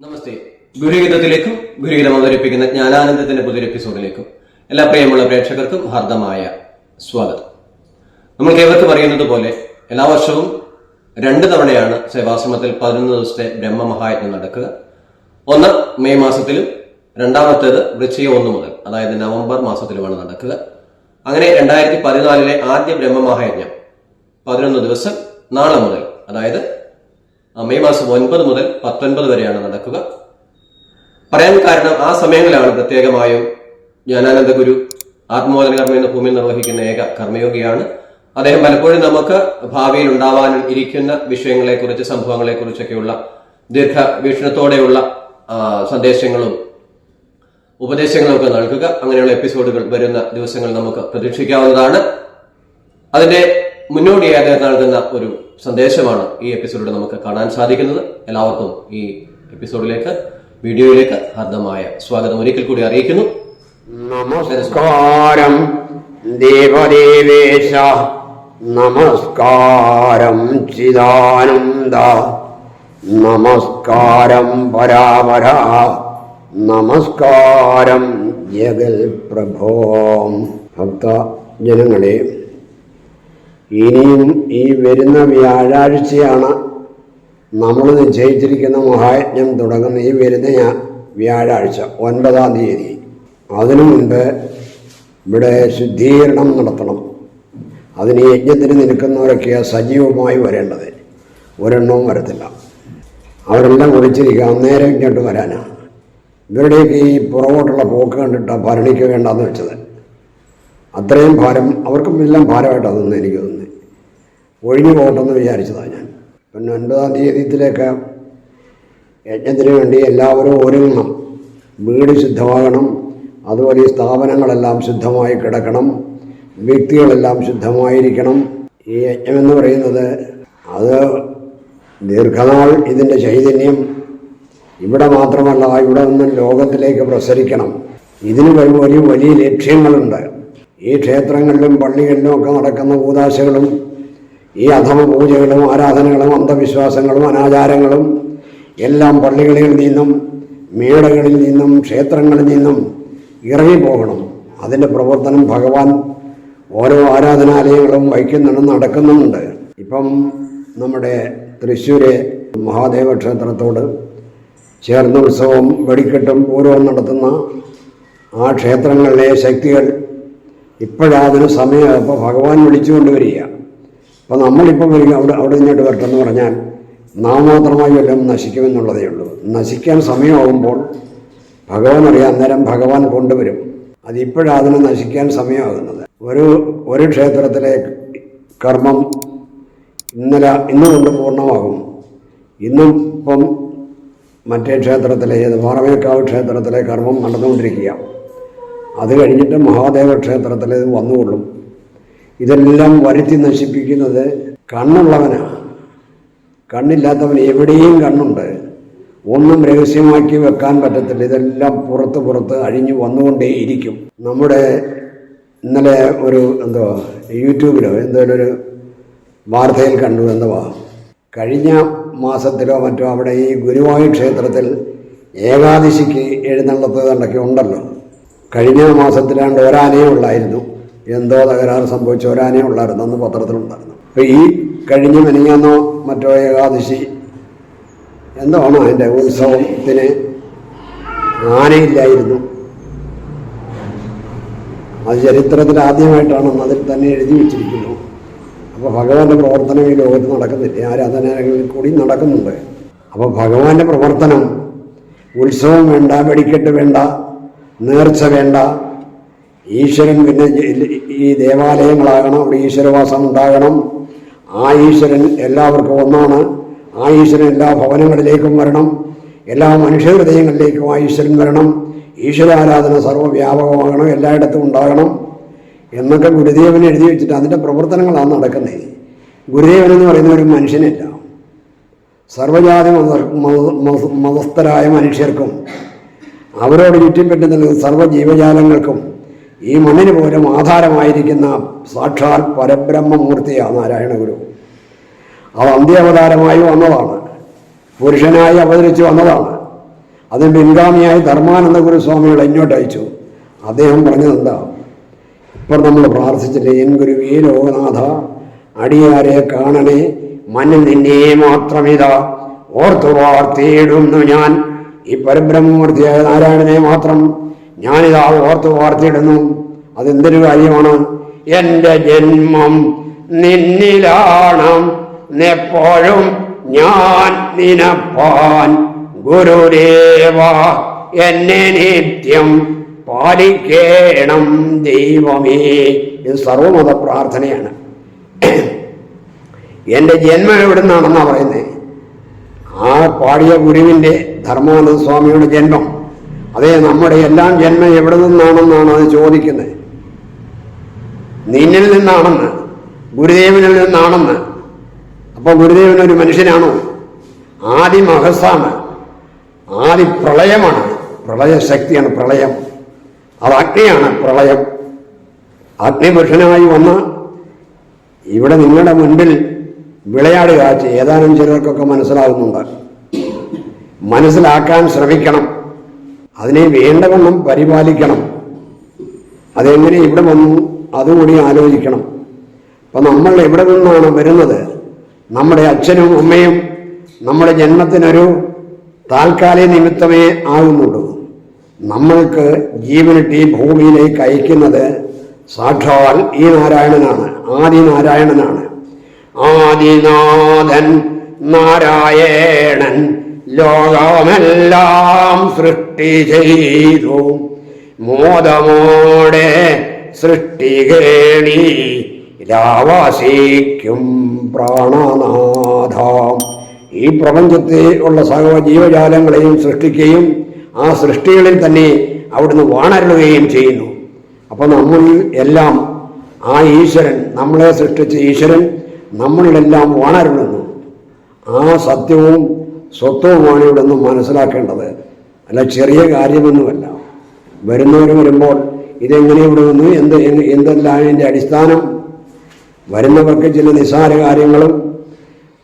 നമസ്തേ. ഗുരുഗീതത്തിലേക്കും ഗുരുഗീതം അവതരിപ്പിക്കുന്ന ജ്ഞാനാനന്ദത്തിന്റെ പുതിയൊരു എപ്പിസോഡിലേക്കും എല്ലാ പ്രിയമുള്ള പ്രേക്ഷകർക്കും ഹാർദമായ സ്വാഗതം. നമ്മൾ ഏവർക്കും അറിയുന്നത് പോലെ എല്ലാ വർഷവും രണ്ട് തവണയാണ് സേവാശ്രമത്തിൽ പതിനൊന്ന് ദിവസത്തെ ബ്രഹ്മ ബ്രഹ്മമഹായജ്ഞം നടക്കുക. ഒന്ന് മെയ് മാസത്തിലും രണ്ടാമത്തേത് വൃശ്ചിക ഒന്ന് മുതൽ അതായത് നവംബർ മാസത്തിലുമാണ് നടക്കുക. അങ്ങനെ രണ്ടായിരത്തി പതിനാലിലെ ആദ്യ ബ്രഹ്മ ബ്രഹ്മമഹായജ്ഞം പതിനൊന്ന് ദിവസം നാളെ മുതൽ അതായത് മെയ് മാസം ഒൻപത് മുതൽ പത്തൊൻപത് വരെയാണ് നടക്കുക. പറയാൻ കാരണം ആ സമയങ്ങളിലാണ് പ്രത്യേകമായും ജ്ഞാനാനന്ദ ഗുരു ആത്മബോധന കർമ്മ എന്ന ഭൂമിയിൽ നിർവഹിക്കുന്ന ഏക കർമ്മയോഗിയാണ്. അദ്ദേഹം പലപ്പോഴും നമുക്ക് ഭാവിയിൽ ഉണ്ടാവാൻ ഇരിക്കുന്ന വിഷയങ്ങളെക്കുറിച്ച് സംഭവങ്ങളെക്കുറിച്ചൊക്കെയുള്ള ദീർഘവീക്ഷണത്തോടെയുള്ള വീക്ഷണത്തോടെയുള്ള സന്ദേശങ്ങളും ഉപദേശങ്ങളും ഒക്കെ നൽകുക. അങ്ങനെയുള്ള എപ്പിസോഡുകൾ വരുന്ന ദിവസങ്ങൾ നമുക്ക് പ്രതീക്ഷിക്കാവുന്നതാണ്. അതിന്റെ മുന്നോടിയായി അദ്ദേഹം നൽകുന്ന ഒരു സന്ദേശമാണ് ഈ എപ്പിസോഡിൽ നമുക്ക് കാണാൻ സാധിക്കുന്നത്. എല്ലാവർക്കും ഈ എപ്പിസോഡിലേക്ക് വീഡിയോയിലേക്ക് ഹർദ്ദമായ സ്വാഗതം. ഒരിക്കൽ കൂടി അറിയിക്കുന്നു. നമസ്കാരം ദേവദേവേശ. നമസ്കാരം ചിദാനന്ദ. നമസ്കാരം പരാപര നമസ്കാരം ജഗൽ പ്രഭോ ഭക്ത ജനങ്ങളെ ഇനിയും ഈ വരുന്ന വ്യാഴാഴ്ചയാണ് നമ്മൾ നിശ്ചയിച്ചിരിക്കുന്ന മഹായജ്ഞം തുടങ്ങുന്ന ഈ വരുന്ന വ്യാഴാഴ്ച ഒൻപതാം തീയതി. അതിനു മുൻപ് ഇവിടെ ശുദ്ധീകരണം നടത്തണം. അതിന് യജ്ഞത്തിന് നിൽക്കുന്നവരൊക്കെ സജീവമായി വരേണ്ടത്. ഒരെണ്ണവും വരത്തില്ല. അവരെല്ലാം കുളിച്ചിരിക്കുക അന്നേരം ഇങ്ങോട്ട് വരാനാണ് ഇവരുടെയൊക്കെ ഈ പുറകോട്ടുള്ള പോക്ക് കണ്ടിട്ടാണ് ഭരണിക്ക് വേണ്ടെന്ന് വെച്ചത്. അത്രയും ഭാരം അവർക്കും എല്ലാം ഭാരമായിട്ട് അതൊന്നും എനിക്ക് തന്നെ ഒഴിഞ്ഞു പോകട്ടെന്ന് വിചാരിച്ചതാണ് ഞാൻ. പിന്നെ ഒൻപതാം തീയതിയിലേക്ക് യജ്ഞത്തിന് വേണ്ടി എല്ലാവരും ഒരുങ്ങണം വീട് ശുദ്ധമാകണം അതുപോലെ സ്ഥാപനങ്ങളെല്ലാം ശുദ്ധമായി കിടക്കണം വ്യക്തികളെല്ലാം ശുദ്ധമായിരിക്കണം. ഈ യജ്ഞമെന്ന് പറയുന്നത് അത് ദീർഘനാൾ ഇതിന്റെ ചൈതന്യം ഇവിടെ മാത്രമല്ല ഇവിടെ നിന്ന് ലോകത്തിലേക്ക് പ്രസരിക്കണം. ഇതിന് വലിയ വലിയ ലക്ഷ്യങ്ങളുണ്ട്. ഈ ക്ഷേത്രങ്ങളിലും പള്ളികളിലും ഒക്കെ നടക്കുന്ന കൂതാശകളും ഈ അധമ പൂജകളും ആരാധനകളും അന്ധവിശ്വാസങ്ങളും അനാചാരങ്ങളും എല്ലാം പള്ളികളിൽ നിന്നും മേടകളിൽ നിന്നും ക്ഷേത്രങ്ങളിൽ നിന്നും ഇറങ്ങിപ്പോകണം. അതിന്റെ പ്രവർത്തനം ഭഗവാൻ ഓരോ ആരാധനാലയങ്ങളും വഹിക്കുന്നുണ്ട് നടക്കുന്നുണ്ട് ഇപ്പം നമ്മുടെ തൃശ്ശൂരെ മഹാദേവ ക്ഷേത്രത്തോട് ചേർന്ന ഉത്സവം വെടിക്കെട്ടും പൂരവും നടത്തുന്ന ആ ക്ഷേത്രങ്ങളിലെ ശക്തികൾ ഇപ്പോഴതിന് സമയം അപ്പോൾ ഭഗവാൻ വിളിച്ചുകൊണ്ട് വരിക അപ്പോൾ നമ്മളിപ്പോൾ വരിക അവിടെ അവിടെ നിന്നിട്ട് വരട്ടെന്ന് പറഞ്ഞാൽ നാം എല്ലാം നശിക്കുമെന്നുള്ളതേ ഉള്ളൂ. നശിക്കാൻ സമയമാകുമ്പോൾ ഭഗവാൻ അറിയാം അന്നേരം ഭഗവാൻ കൊണ്ടുവരും. അതിപ്പോഴതിന് നശിക്കാൻ സമയമാകുന്നത്. ഒരു ഒരു ക്ഷേത്രത്തിലെ കർമ്മം ഇന്നലെ ഇന്ന് കൊണ്ട് പൂർണമാകും. ഇന്നും മറ്റേ ക്ഷേത്രത്തിലെ ഏത് പാറമേക്കാവ് ക്ഷേത്രത്തിലെ കർമ്മം നടന്നുകൊണ്ടിരിക്കുക അത് കഴിഞ്ഞിട്ട് മഹാദേവ ക്ഷേത്രത്തിൽ വന്നുകൊള്ളും. ഇതെല്ലാം വരുത്തി നശിപ്പിക്കുന്നത് കണ്ണുള്ളവനാണ് കണ്ണില്ലാത്തവൻ എവിടെയും കണ്ണുണ്ട്. ഒന്നും രഹസ്യമാക്കി വെക്കാൻ പറ്റത്തില്ല. ഇതെല്ലാം പുറത്ത് പുറത്ത് അഴിഞ്ഞു വന്നുകൊണ്ടേയിരിക്കും നമ്മുടെ ഇന്നലെ ഒരു എന്തോ യൂട്യൂബിലോ എന്തെങ്കിലും ഒരു വാർത്തയിൽ കണ്ടു എന്തുവാ കഴിഞ്ഞ മാസത്തിലോ മറ്റോ അവിടെ ഈ ഗുരുവായൂർ ക്ഷേത്രത്തിൽ ഏകാദശിക്ക് എഴുന്നള്ളത്ത് കണ്ടൊക്കെ ഉണ്ടല്ലോ. കഴിഞ്ഞ മാസത്തിലാണ്ട് ഒരാനേ ഉള്ളായിരുന്നു. എന്തോ തകരാറ് സംഭവിച്ച ഒരാനേ ഉള്ളായിരുന്നു. അന്ന് പത്രത്തിലുണ്ടായിരുന്നു. അപ്പോൾ ഈ കഴിഞ്ഞ മെനിയാന്നോ മറ്റോ ഏകാദശി എന്താണോ അതിന്റെ ഉത്സവത്തിന് ആനയില്ലായിരുന്നു. അത് ചരിത്രത്തിൽ ആദ്യമായിട്ടാണെന്ന് അതിൽ തന്നെ എഴുതി വെച്ചിരിക്കുന്നു. അപ്പോൾ ഭഗവാന്റെ പ്രവർത്തനം ഈ ലോകത്ത് നടക്കുന്നില്ല? ആരാധനാലയങ്ങളിൽ കൂടി നടക്കുന്നുണ്ട്. അപ്പോൾ ഭഗവാന്റെ പ്രവർത്തനം ഉത്സവം വേണ്ട വെടിക്കെട്ട് വേണ്ട നേർച്ച വേണ്ട. ഈശ്വരൻ പിന്നെ ഈ ദേവാലയങ്ങളാകണം അവിടെ ഈശ്വരവാസം ഉണ്ടാകണം. ആ ഈശ്വരൻ എല്ലാവർക്കും ഒന്നാണ്. ആ ഈശ്വരൻ എല്ലാ ഭവനങ്ങളിലേക്കും വരണം. എല്ലാ മനുഷ്യഹൃദയങ്ങളിലേക്കും ആ ഈശ്വരൻ വരണം. ഈശ്വരാരാധന സർവവ്യാപകമാകണം എല്ലായിടത്തും ഉണ്ടാകണം എന്നൊക്കെ ഗുരുദേവൻ എഴുതി വെച്ചിട്ട് അതിന്റെ പ്രവർത്തനങ്ങളാണ് നടക്കുന്നത്. ഗുരുദേവൻ എന്ന് പറയുന്ന ഒരു മനുഷ്യനല്ല. സർവജാതി മത മത- മത- മതസ്ഥരായ മനുഷ്യർക്കും അവരോട് ചുറ്റിപ്പറ്റി നിൽക്കുന്ന സർവ ജീവജാലങ്ങൾക്കും ഈ മണ്ണിന് പോലും ആധാരമായിരിക്കുന്ന സാക്ഷാൽ പരബ്രഹ്മമൂർത്തിയാണ് നാരായണ ഗുരു അവ അന്ത്യാവതാരമായി വന്നതാണ്. പുരുഷനായി അവതരിച്ചു വന്നതാണ്. അതിന് പിൻഗാമിയായി ധർമാനന്ദ ഗുരുസ്വാമികൾ ഇങ്ങോട്ട് അയച്ചു. അദ്ദേഹം പറഞ്ഞതെന്താ? ഇപ്പം നമ്മൾ പ്രാർത്ഥിച്ചില്ലേ എൻ ഗുരുവേ ലോകനാഥ അടിയാരെ കാണണേ മണ്ണിൽ നിന്നെ മാത്രമിതാ ഓർത്തു വാർത്തേടുന്നു ഞാൻ. ഈ പരബ്രഹ്മമൂർത്തിയായ നാരായണനെ മാത്രം ഞാനിതാ ഓർത്ത് വാർത്തിയിടുന്നു. അതെന്തൊരു കാര്യമാണ്? എന്റെ ജന്മം നിന്നിലാണ്. എപ്പോഴും ഞാൻ നിനപ്പാൻ ഗുരുദേവ എന്നെ നിത്യം പാലിക്കേണം ദൈവമേ. ഇത് സർവമത പ്രാർത്ഥനയാണ് എന്റെ ജന്മം എവിടെ നിന്നാണെന്നാ പറയുന്നത് ആ പാടിയ ഗുരുവിന്റെ ധർമാനന്ദ സ്വാമിയുടെ ജന്മം. അതേ നമ്മുടെ എല്ലാം ജന്മം എവിടെ നിന്നാണെന്നാണ് അത് ചോദിക്കുന്നത്. നിന്നിൽ നിന്നാണെന്ന് ഗുരുദേവനിൽ നിന്നാണെന്ന്. അപ്പോൾ ഗുരുദേവൻ ഒരു മനുഷ്യനാണോ? ആദി മഹസാണ് ആദി പ്രളയമാണ് പ്രളയശക്തിയാണ് പ്രളയം. അത് അഗ്നിയാണ് പ്രളയം. അഗ്നിപുരുഷനായി വന്ന് ഇവിടെ നിങ്ങളുടെ മുൻപിൽ വിളയാടുക ഏതാനും ചിലർക്കൊക്കെ മനസ്സിലാകുന്നുണ്ട് മനസ്സിലാക്കാൻ ശ്രമിക്കണം. അതിനെ വേണ്ടവണ്ണം പരിപാലിക്കണം. അതെങ്ങനെ ഇവിടെ വന്നു അതുകൂടി ആലോചിക്കണം. അപ്പം നമ്മൾ എവിടെ നിന്നാണ് വരുന്നത്? നമ്മുടെ അച്ഛനും അമ്മയും നമ്മുടെ ജന്മത്തിനൊരു താൽക്കാലിക നിമിത്തമേ ആകുന്നുള്ളൂ. നമ്മൾക്ക് ജീവനിട്ട് ഭൂമിയിലേക്ക് അയക്കുന്നത് സാക്ഷാൽ ഈ നാരായണനാണ് ആദി നാരായണനാണ് ആദിനാഥൻ നാരായണൻ ലോകമെല്ലാം സൃഷ്ടി ചെയ്തു. മോദമോടെ സൃഷ്ടികേണി രാവാസിക്കും പ്രാണനാഥ. ഈ പ്രപഞ്ചത്തിൽ ഉള്ള സകല ജീവജാലങ്ങളെയും സൃഷ്ടിക്കുകയും ആ സൃഷ്ടികളിൽ തന്നെ അവിടുന്ന് വാണരുകയും ചെയ്യുന്നു. അപ്പോൾ നമ്മൾ എല്ലാം ആ ഈശ്വരൻ നമ്മളെ സൃഷ്ടിച്ച ഈശ്വരൻ നമ്മളിലെല്ലാം വാണരുളുന്നു ആ സത്യവും സ്വത്വവുമാണ് ഇവിടെ നിന്ന് മനസ്സിലാക്കേണ്ടത്. അല്ല ചെറിയ കാര്യമൊന്നുമല്ല. വരുന്നവർ വരുമ്പോൾ ഇതെങ്ങനെ ഇവിടെ വന്നു എന്ത് എന്തെല്ലാം ഇതിന്റെ അടിസ്ഥാനം? വരുന്നവർക്ക് ചില നിസ്സാര കാര്യങ്ങളും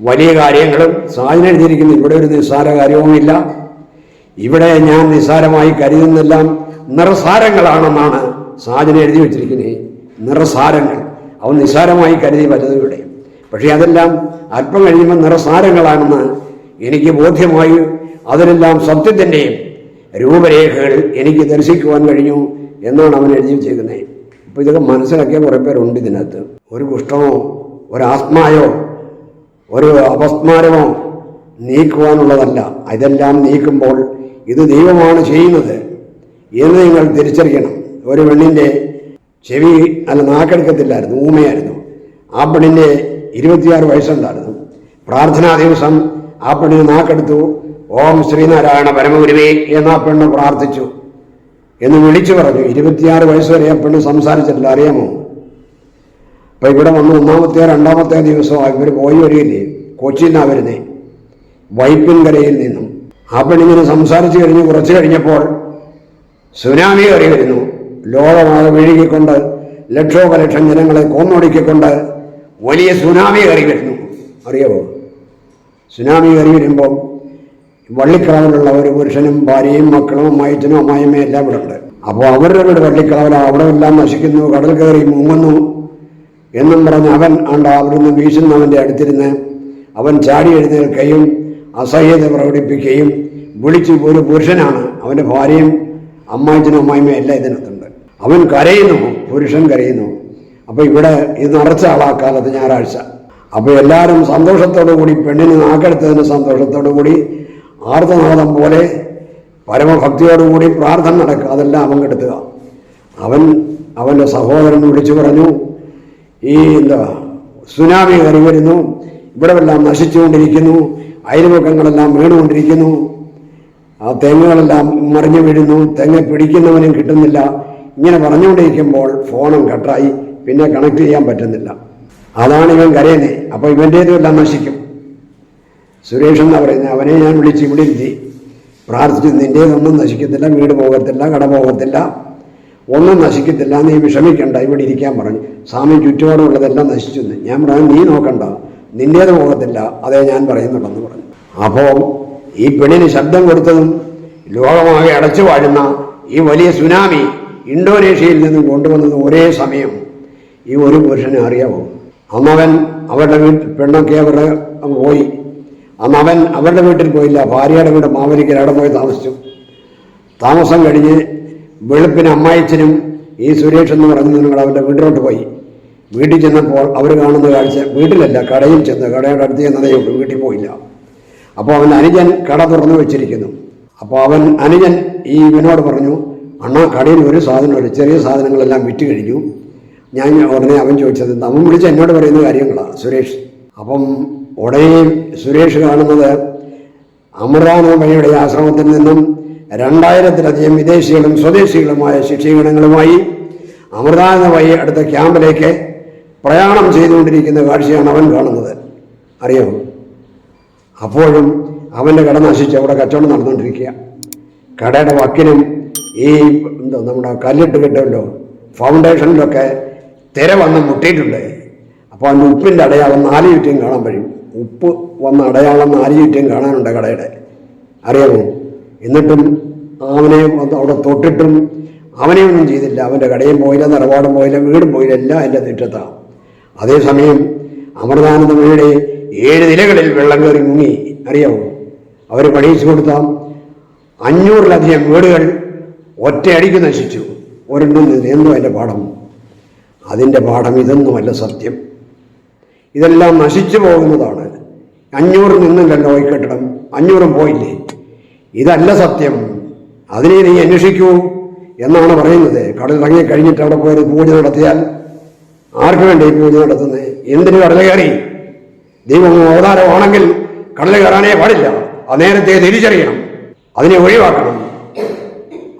വലിയ കാര്യങ്ങളും സാധനം എഴുതിയിരിക്കുന്നു. ഇവിടെ ഒരു നിസ്സാര കാര്യവുമില്ല ഇവിടെ ഞാൻ നിസ്സാരമായി കരുതുന്നെല്ലാം നിറസാരങ്ങളാണെന്നാണ് സാധനം എഴുതി വെച്ചിരിക്കുന്നത്. നിറസാരങ്ങൾ. അവൻ നിസ്സാരമായി കരുതി ഇവിടെ പക്ഷേ അതെല്ലാം അല്പം കഴിയുമ്പോൾ നിറസാരങ്ങളാണെന്ന് എനിക്ക് ബോധ്യമായി. അതിലെല്ലാം സത്യത്തിന്റെയും രൂപരേഖകൾ എനിക്ക് ദർശിക്കുവാൻ കഴിഞ്ഞു എന്നാണ് അവൻ എഴുതി വെച്ചേക്കുന്നത്. അപ്പോൾ ഇതൊക്കെ മനസ്സിലാക്കിയ കുറേ പേരുണ്ട് ഇതിനകത്ത്. ഒരു കുഷ്ഠമോ ഒരു ഒരു അപസ്മാരമോ നീക്കുവാനുള്ളതല്ല. ഇതെല്ലാം നീക്കുമ്പോൾ ഇത് ദൈവമാണ് ചെയ്യുന്നത് എന്ന് നിങ്ങൾ തിരിച്ചറിയണം. ഒരു പെണ്ണിന്റെ ചെവി അല്ല നാക്കെടുക്കത്തില്ലായിരുന്നു ഊമയായിരുന്നു. ആ പെണ്ണിന്റെ ഇരുപത്തിയാറ് വയസ്സുണ്ടായിരുന്നു. പ്രാർത്ഥനാ ദിവസം ആ പെണ്ണിന് നാക്കെടുത്തു. ഓം ശ്രീനാരായണ പരമഗുരുവേ എന്ന് ആ പെണ്ണ് പ്രാർത്ഥിച്ചു. എന്ന് വിളിച്ചു പറഞ്ഞു. ഇരുപത്തിയാറ് വയസ്സ് വരെ ആ പെണ്ണ് സംസാരിച്ചിട്ടില്ല. അറിയാമോ? അപ്പൊ ഇവിടെ വന്ന് ഒന്നാമത്തെ രണ്ടാമത്തെ ദിവസം ഇവർ പോയി വരികയില്ലേ? കൊച്ചിയിൽ നിന്നാണ് വരുന്നേ. വൈപ്പിൻകരയിൽ നിന്നും. ആ പെണ്ണിങ്ങനെ സംസാരിച്ചു കഴിഞ്ഞ് കുറച്ച് കഴിഞ്ഞപ്പോൾ സുനാമി കയറി വരുന്നു. ലോകമാകെ വിഴുകിക്കൊണ്ട് ലക്ഷോപലക്ഷം ജനങ്ങളെ കൊന്നൊടുക്കിക്കൊണ്ട് വലിയ സുനാമി കയറി വരുന്നു. അറിയാമോ സുനാമി കയറി വരുമ്പം വള്ളിക്കളവിലുള്ള ഒരു പുരുഷനും ഭാര്യയും മക്കളും അമ്മായിച്ചനും അമ്മായിമ്മയും എല്ലാം ഇവിടെ ഉണ്ട്. അപ്പോൾ അവരുടെ കൂടെ വള്ളിക്കളവൽ അവിടെ എല്ലാം നശിക്കുന്നു കടൽ കയറി മുങ്ങുന്നു എന്നും പറഞ്ഞ് അവൻ ആണ്ട് അവിടുന്ന് വീശുന്നവന്റെ അടുത്തിരുന്ന് അവൻ ചാടി എഴുന്നേൽക്കുകയും അസഹ്യത പ്രകടിപ്പിക്കുകയും വിളിച്ച് ഒരു പുരുഷനാണ്. അവന്റെ ഭാര്യയും അമ്മായിച്ചനും അമ്മായിമ്മയും എല്ലാം ഇതിനകത്തുണ്ട്. അവൻ കരയുന്നു പുരുഷൻ കരയുന്നു. അപ്പോൾ ഇവിടെ ഇത് നിറച്ച ആളാ കാലത്ത് ഞായറാഴ്ച. അപ്പോൾ എല്ലാവരും സന്തോഷത്തോടു കൂടി പെണ്ണിന് നാക്കെടുത്തതിന് സന്തോഷത്തോടു കൂടി ആർത്തനാദം പോലെ പരമഭക്തിയോടുകൂടി പ്രാർത്ഥന നടക്കുക അതെല്ലാം അവൻ കെടുത്തുക. അവൻ അവന്റെ സഹോദരൻ വിളിച്ചു പറഞ്ഞു ഈ എന്താ സുനാമി കയറി വരുന്നു ഇവിടെ എല്ലാം നശിച്ചുകൊണ്ടിരിക്കുന്നു അയൽമുഖങ്ങളെല്ലാം വീണുകൊണ്ടിരിക്കുന്നു ആ തെങ്ങുകളെല്ലാം മറിഞ്ഞു വീഴുന്നു തെങ്ങ് പിടിക്കുന്നവനും കിട്ടുന്നില്ല. ഇങ്ങനെ പറഞ്ഞുകൊണ്ടിരിക്കുമ്പോൾ ഫോണും കട്ടായി. പിന്നെ കണക്ട് ചെയ്യാൻ പറ്റുന്നില്ല. അതാണ് ഇവൻ കരയുന്നത് അപ്പോൾ ഇവന്റേതും എല്ലാം നശിക്കും. സുരേഷ് എന്നാ പറയുന്നത് അവനെ ഞാൻ വിളിച്ച് ഇവിടെ ഇരുത്തി. പ്രാർത്ഥിച്ചു നിന്റേതൊന്നും നശിക്കത്തില്ല വീട് പോകത്തില്ല കട പോകത്തില്ല ഒന്നും നശിക്കത്തില്ല നീ വിഷമിക്കണ്ട ഇവിടെ ഇരിക്കാൻ പറഞ്ഞു. സ്വാമി ചുറ്റുപാടുള്ളതെല്ലാം നശിച്ചു. ഞാൻ പറഞ്ഞു നീ നോക്കണ്ട നിന്റേത് പോകത്തില്ല അതേ ഞാൻ പറയുന്നുണ്ടെന്ന് പറഞ്ഞു. അപ്പോൾ ഈ പെണ്ണിന് ശബ്ദം കൊടുത്തതും ലോകമാകെ അടച്ചു വാഴുന്ന ഈ വലിയ സുനാമി ഇന്തോനേഷ്യയിൽ നിന്നും കൊണ്ടുവന്നത് ഒരേ സമയം ഈ ഒരു പുരുഷനെ അറിയാമോ അന്നവൻ അവരുടെ വീട്ടിൽ പെണ്ണൊക്കെ അങ്ങ് പോയി. അന്ന് അവൻ അവരുടെ വീട്ടിൽ പോയില്ല. ഭാര്യയുടെ വീട് മാവലിക്കൽ അവിടെ പോയി താമസിച്ചു. താമസം കഴിഞ്ഞ് വെളുപ്പിന് അമ്മായിച്ചനും ഈ സുരേഷ് എന്ന് പറയുന്നതിനും കൂടെ അവന്റെ വീട്ടിലോട്ട് പോയി. വീട്ടിൽ ചെന്നപ്പോൾ അവർ കാണുന്ന കാഴ്ച വീട്ടിലല്ല കടയിൽ ചെന്ന് കടയുടെ അടുത്ത് ചെന്നതേ ഉള്ളൂ വീട്ടിൽ പോയില്ല. അപ്പോൾ അവൻ അനുജൻ കട തുറന്നു വെച്ചിരിക്കുന്നു. അപ്പോൾ അവൻ അനുജൻ ഈ ഇവനോട് പറഞ്ഞു അണ്ണാ കടയിൽ ഒരു സാധനമില്ല ചെറിയ സാധനങ്ങളെല്ലാം വിറ്റ് കഴിഞ്ഞു. ഞാൻ ഉടനെ അവൻ ചോദിച്ചത് നമ്മൾ വിളിച്ച് എന്നോട് പറയുന്ന കാര്യങ്ങളാണ് സുരേഷ്. അപ്പം ഉടനെ സുരേഷ് കാണുന്നത് അമൃതാനന്ദമയുടെ ആശ്രമത്തിൽ നിന്നും രണ്ടായിരത്തിലധികം വിദേശികളും സ്വദേശികളുമായ ശിക്ഷീകരണങ്ങളുമായി അമൃതാനന്ദമയി അടുത്ത ക്യാമ്പിലേക്ക് പ്രയാണം ചെയ്തുകൊണ്ടിരിക്കുന്ന കാഴ്ചയാണ് അവൻ കാണുന്നത്. അറിയാമോ അപ്പോഴും അവന്റെ കട നശിച്ച് അവിടെ കച്ചവടം നടന്നുകൊണ്ടിരിക്കുക. കടയുടെ വക്കിനും ഈ എന്താ നമ്മുടെ കല്ലിട്ട് കിട്ടുമല്ലോ ഫൗണ്ടേഷനിലൊക്കെ തിര വന്ന് മുട്ടിയിട്ടുണ്ട് അപ്പോൾ അതിന്റെ ഉപ്പിന്റെ അടയാളം നാല് ചുറ്റും കാണാൻ കഴിയും ഉപ്പ് വന്ന അടയാളം നാല് ചുറ്റും കാണാനുണ്ട് കടയുടെ. അറിയാമോ? എന്നിട്ടും അവനെ അവിടെ തൊട്ടിട്ടും അവനെയൊന്നും ചെയ്തില്ല. അവന്റെ കടയും പോയില്ല നിറപാടും പോയില്ല വീടും പോയില്ല എല്ലാം എന്റെ തിട്ടത്താണ് അതേസമയം അമൃതാനന്ദമയുടെ ഏഴ് നിലകളിൽ വെള്ളം കയറി മുങ്ങി. അറിയാമോ? അവർ പണിയിച്ചു കൊടുത്ത അഞ്ഞൂറിലധികം വീടുകൾ ഒറ്റയടിക്ക് നശിച്ചു. ഒരെണ്ണം നിന്നു. എന്റെ പാഠം? അതിന്റെ പാഠം ഇതൊന്നുമല്ല സത്യം. ഇതെല്ലാം നശിച്ചു പോകുന്നതാണ്. അഞ്ഞൂറ് നിന്നില്ലല്ലോ ഈ കെട്ടിടം? അഞ്ഞൂറും പോയില്ലേ? ഇതല്ല സത്യം. അതിനെ നീ അന്വേഷിക്കൂ എന്നാണ് പറയുന്നത്. കടലിറങ്ങി കഴിഞ്ഞിട്ട് അവിടെ പോയൊരു പൂജ നടത്തിയാൽ? ആർക്ക് വേണ്ടി പൂജ നടത്തുന്നത് എന്തിനു കടൽ കയറി? ദൈവം അവതാരമാണെങ്കിൽ കടൽ കയറാനേ പാടില്ല. ആ നേരത്തെ തിരിച്ചറിയണം. അതിനെ ഒഴിവാക്കണം.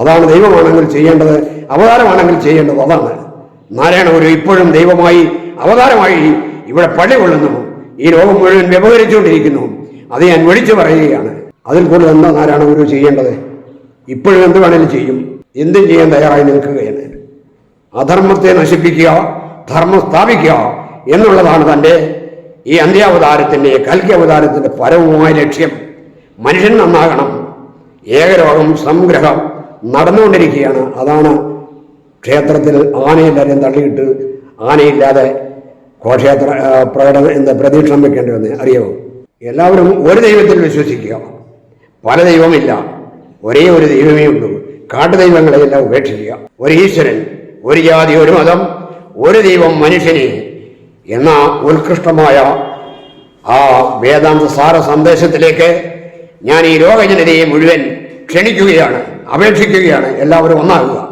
അതാണ് ദൈവമാണെങ്കിൽ ചെയ്യേണ്ടത് അവതാരമാണെങ്കിൽ ചെയ്യേണ്ടത് അതാണ്. നാരായണ ഗുരു ഇപ്പോഴും ദൈവമായി അവതാരമായി ഇവിടെ പള്ളി കൊള്ളുന്നു ഈ ലോകം മുഴുവൻ വ്യവഹരിച്ചുകൊണ്ടിരിക്കുന്നു. അത് ഞാൻ വിളിച്ചു പറയുകയാണ്. അതിൽ കൂടുതൽ എന്താ നാരായണ ഗുരു ചെയ്യേണ്ടത്? ഇപ്പോഴും എന്ത് വേണേലും ചെയ്യും. എന്തും ചെയ്യാൻ തയ്യാറായി നിൽക്കുകയാണ്. അധർമ്മത്തെ നശിപ്പിക്കുക ധർമ്മം സ്ഥാപിക്കുക എന്നുള്ളതാണ് തന്റെ ഈ അന്ത്യാവതാരത്തിന്റെ കൽക്കി അവതാരത്തിന്റെ പരമമായ ലക്ഷ്യം. മനുഷ്യൻ നന്നാകണം. ഏകരോഗം സംഗ്രഹം നടന്നുകൊണ്ടിരിക്കുകയാണ്. അതാണ് ക്ഷേത്രത്തിൽ ആനയെല്ലാവരെയും തള്ളിയിട്ട് ആനയില്ലാതെ ഘോഷയാത്ര പ്രകടനം എന്ന പ്രതീക്ഷണം വെക്കേണ്ടി വന്നേ. അറിയാമോ എല്ലാവരും ഒരു ദൈവത്തിൽ വിശ്വസിക്കുക. പല ദൈവമില്ല. ഒരേ ഒരു ദൈവമേ ഉള്ളൂ. കാട്ടു കാട്ടുദൈവങ്ങളെയെല്ലാം ഉപേക്ഷിക്കുക. ഒരു ഈശ്വരൻ ഒരു ജാതി ഒരു മതം ഒരു ദൈവം മനുഷ്യനെ എന്ന ഉത്കൃഷ്ടമായ ആ വേദാന്ത സാര സന്ദേശത്തിലേക്ക് ഞാൻ ഈ ലോകജനതയെ മുഴുവൻ ക്ഷണിക്കുകയാണ് അപേക്ഷിക്കുകയാണ്. എല്ലാവരും ഒന്നാകുക.